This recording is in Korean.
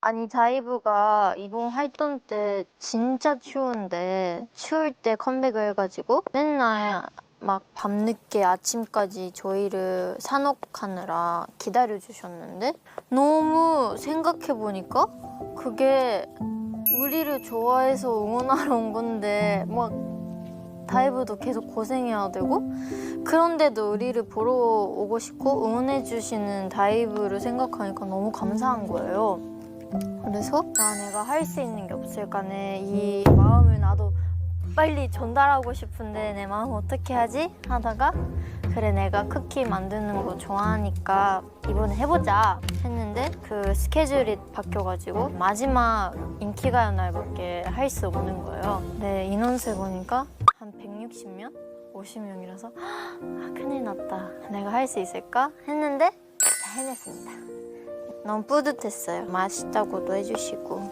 아니 자이브가 이번 활동 때 진짜 추운데 추울 때 컴백을 해가지고 맨날 막 밤늦게 아침까지 저희를 산옥하느라 기다려 주셨는데 너무 생각해 보니까 그게 우리를 좋아해서 응원하러 온 건데 막 다이브도 계속 고생해야 되고 그런데도 우리를 보러 오고 싶고 응원해 주시는 다이브를 생각하니까 너무 감사한 거예요. 그래서 나 내가 할 수 있는 게 없을까네 이 마음을 나도 빨리 전달하고 싶은데 내 마음 어떻게 하지 하다가 그래 내가 쿠키 만드는 거 좋아하니까 이번에 해보자 했는데 그 스케줄이 바뀌어가지고 마지막 인기가요 날밖에 할 수 없는 거예요. 네 인원수 보니까 한 160명? 50명이라서 아, 큰일 났다. 내가 할 수 있을까 했는데 다 해냈습니다. 너무 뿌듯했어요. 맛있다고도 해주시고